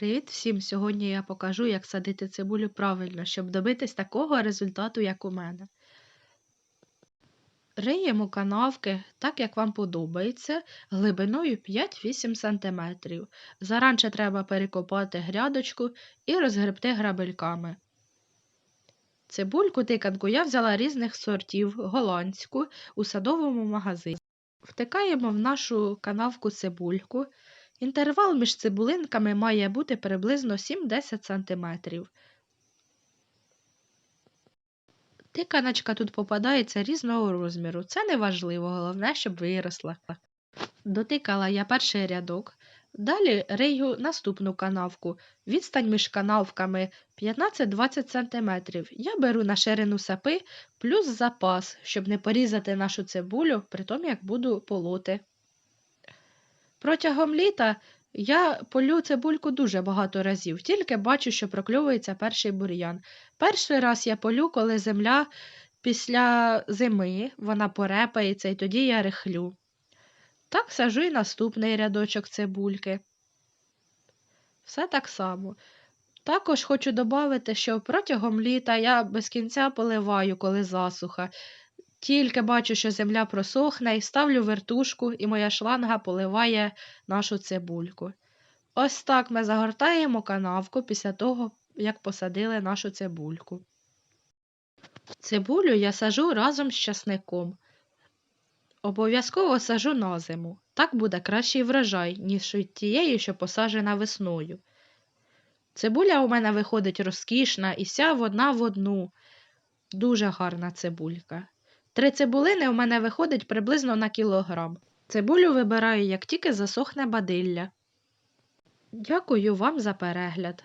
Привіт всім! Сьогодні я покажу, як садити цибулю правильно, щоб добитись такого результату, як у мене. Риємо канавки так, як вам подобається, глибиною 5-8 см. Заранче треба перекопати грядочку і розгребти грабельками. Цибульку тиканку я взяла різних сортів, голландську, у садовому магазині. Втикаємо в нашу канавку цибульку. Інтервал між цибулинками має бути приблизно 7-10 см. Тиканочка тут попадається різного розміру. Це не важливо, головне, щоб виросла. Дотикала я перший рядок. Далі рию наступну канавку. Відстань між канавками 15-20 см. Я беру на ширину сапи плюс запас, щоб не порізати нашу цибулю, при тому як буду полоти. Протягом літа я полю цибульку дуже багато разів, тільки бачу, що прокльовується перший бур'ян. Перший раз я полю, коли земля після зими вона порепається, і тоді я рихлю. Так сажу і наступний рядочок цибульки. Все так само. Також хочу додати, що протягом літа я без кінця поливаю, коли засуха. Тільки бачу, що земля просохне, і ставлю вертушку, і моя шланга поливає нашу цибульку. Ось так ми загортаємо канавку після того, як посадили нашу цибульку. Цибулю я сажу разом з часником. Обов'язково сажу на зиму. Так буде кращий врожай, ніж від тієї, що посаджена весною. Цибуля у мене виходить розкішна і ся одна в одну. Дуже гарна цибулька. Три цибулини у мене виходить приблизно на кілограм. Цибулю вибираю, як тільки засохне бадилля. Дякую вам за перегляд.